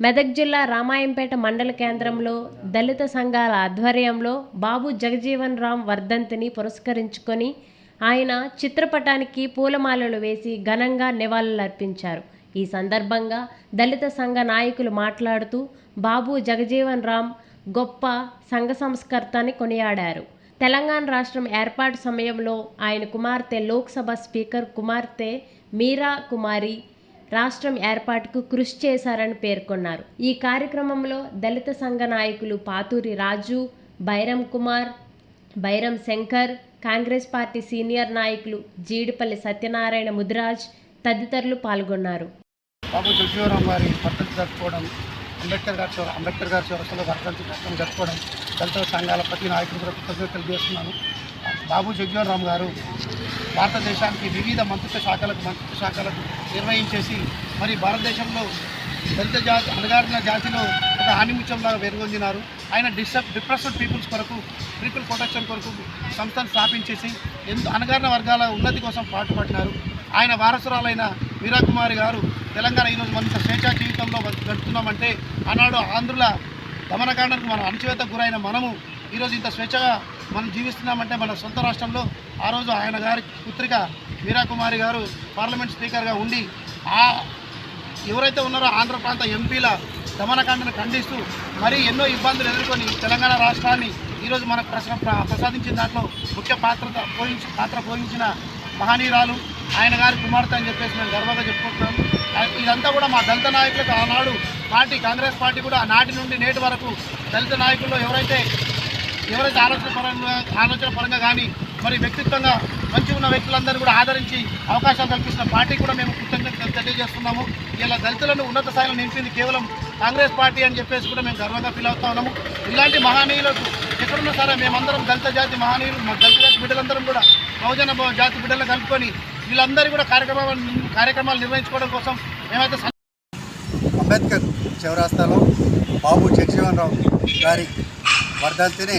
మెదక్ జిల్లా రామాయంపేట మండల కేంద్రంలో దళిత సంఘాల ఆధ్వర్యంలో బాబు జగజీవన్ రామ్ వర్ధంతిని పురస్కరించుకొని ఆయన చిత్రపటానికి పూలమాలలు వేసి ఘనంగా నివాళులర్పించారు. ఈ సందర్భంగా దళిత సంఘ నాయకులు మాట్లాడుతూ బాబు జగజీవన్ రామ్ గొప్ప సంఘ సంస్కర్తని కొనియాడారు. తెలంగాణ రాష్ట్రం ఏర్పాటు సమయంలో ఆయన కుమార్తె లోక్సభ స్పీకర్ కుమార్తె మీరా కుమారి రాష్ట్రం ఏర్పాటుకు కృషి చేశారని పేర్కొన్నారు. ఈ కార్యక్రమంలో దళిత సంఘ నాయకులు పాతూరి రాజు బైరం కుమార్ బైరం శంకర్ కాంగ్రెస్ పార్టీ సీనియర్ నాయకులు జీడిపల్లి సత్యనారాయణ ముదిరాజ్ తదితరులు పాల్గొన్నారు. బాబు జగ్జీవరాం గారి వర్ధంతి జరుపుకోవడం అంబేద్కర్ గారి చోర అంబేద్కర్ గారి చోరసలో వర్ధంతి కష్టం జరుపుకోవడం దళిత సంఘాల ప్రతి నాయకులు కూడా కృతజ్ఞతలు చేస్తున్నాను బాబు జగ్జీవరాం గారు భారతదేశానికి వివిధ మంత్రిత్వ శాఖలకు మంత్రిత్వ శాఖలకు నిర్వహించేసి మరి భారతదేశంలో దళిత జాతి అణగారిన జాతిలో ఒక ఆనిముత్యంలాగా వెలుగొందినారు ఆయన డిస్టర్బ్ డిప్రెస్డ్ పీపుల్స్ కొరకు పీపుల్ ప్రొటెక్షన్ కొరకు సంస్థను స్థాపించేసి ఎందుకు అణగారిన వర్గాల ఉన్నతి కోసం పాటుపడినారు. ఆయన వారసురాలైన వీరాకుమారి గారు తెలంగాణ ఈరోజు మనంత స్వేచ్ఛా జీవితంలో గడుపుతున్నామంటే ఆనాడు ఆంధ్రుల దమనకాండకు మనం అణచివేత గురైన మనము ఈరోజు ఇంత స్వేచ్ఛగా మనం జీవిస్తున్నామంటే మన సొంత రాష్ట్రంలో ఆ రోజు ఆయన గారి పుత్రిక వీరాకుమారి గారు పార్లమెంట్ స్పీకర్గా ఉండి ఆ ఎవరైతే ఉన్నారో ఆంధ్ర ప్రాంత ఎంపీల దమనకాండను ఖండిస్తూ మరి ఎన్నో ఇబ్బందులు ఎదుర్కొని తెలంగాణ రాష్ట్రాన్ని ఈరోజు మనకు ప్రస ప్రసాదించిన దాంట్లో ముఖ్య పాత్ర పోయించి పాత్ర పోయించిన మహనీయురాలు ఆయన గారి కుమార్తె అని చెప్పేసి మేము గర్వంగా చెప్పుకుంటున్నాం. ఇదంతా కూడా మా దళిత నాయకులకు ఆనాడు పార్టీ కాంగ్రెస్ పార్టీ కూడా నాటి నుండి నేటి వరకు దళిత నాయకుల్లో ఎవరైతే ఎవరైతే ఆలోచన పరంగా ఆలోచన పరంగా కానీ మరి వ్యక్తిత్వంగా మంచి ఉన్న వ్యక్తులందరూ కూడా ఆదరించి అవకాశాలు కల్పిస్తున్న పార్టీ కూడా మేము కృతజ్ఞతలు తెలియజేస్తున్నాము. ఇలా దళితులను ఉన్నత స్థాయిలో నిలిచింది కేవలం కాంగ్రెస్ పార్టీ అని చెప్పేసి కూడా మేము గర్వంగా ఫీల్ అవుతా ఉన్నాము. ఇలాంటి మహనీయులకు ఎక్కడున్నా సరే మేమందరం దళిత జాతి మహనీయులు మా దళిత జాతి బిడ్డలందరం కూడా బహుజన జాతి బిడ్డలను కలుపుకొని వీళ్ళందరూ కూడా కార్యక్రమాలు కార్యక్రమాలు నిర్వహించుకోవడం కోసం మేమైతే అంబేద్కర్ చివరాస్తాలో బాబు జగజీవన్రావు గారి వర్ధంతిని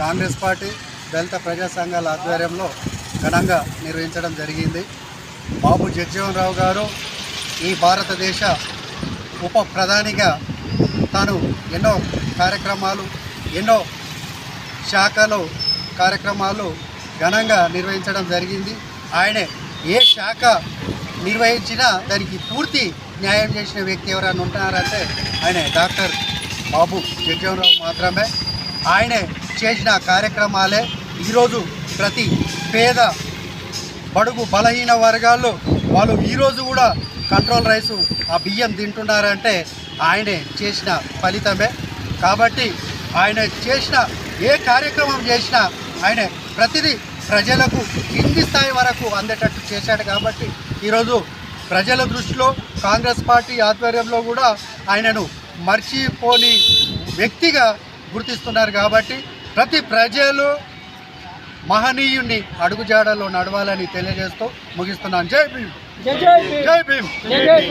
కాంగ్రెస్ పార్టీ దళిత ప్రజా సంఘాల ఆధ్వర్యంలో ఘనంగా నిర్వహించడం జరిగింది. బాబు జగజీవన్ రావు గారు ఈ భారతదేశ ఉప ప్రధానిగా తాను ఎన్నో కార్యక్రమాలు ఎన్నో శాఖలు కార్యక్రమాలు ఘనంగా నిర్వహించడం జరిగింది. ఆయనే ఏ శాఖ నిర్వహించినా దానికి పూర్తి న్యాయం చేసిన వ్యక్తి ఎవరైనా ఉంటున్నారంటే ఆయన డాక్టర్ బాబు జగ్జీవనరావు మాత్రమే. ఆయనే చేసిన కార్యక్రమాలే ఈరోజు ప్రతి పేద బడుగు బలహీన వర్గాల్లో వాళ్ళు ఈరోజు కూడా కంట్రోల్ రైస్ ఆ బియ్యం తింటున్నారంటే ఆయనే చేసిన ఫలితమే. కాబట్టి ఆయన చేసిన ఏ కార్యక్రమం చేసినా ఆయన ప్రతిదీ ప్రజలకు కింది స్థాయి వరకు అందేటట్టు చేశాడు కాబట్టి ఈరోజు ప్రజల దృష్టిలో కాంగ్రెస్ పార్టీ ఆధ్వర్యంలో కూడా ఆయనను మర్చిపోని వ్యక్తిగా గుర్తిస్తున్నారు కాబట్టి ప్రతి ప్రజలు మహనీయుణ్ణి అడుగుజాడలో నడవాలని తెలియజేస్తూ ముగిస్తున్నాను. జై భీమ్. జై భీమ్.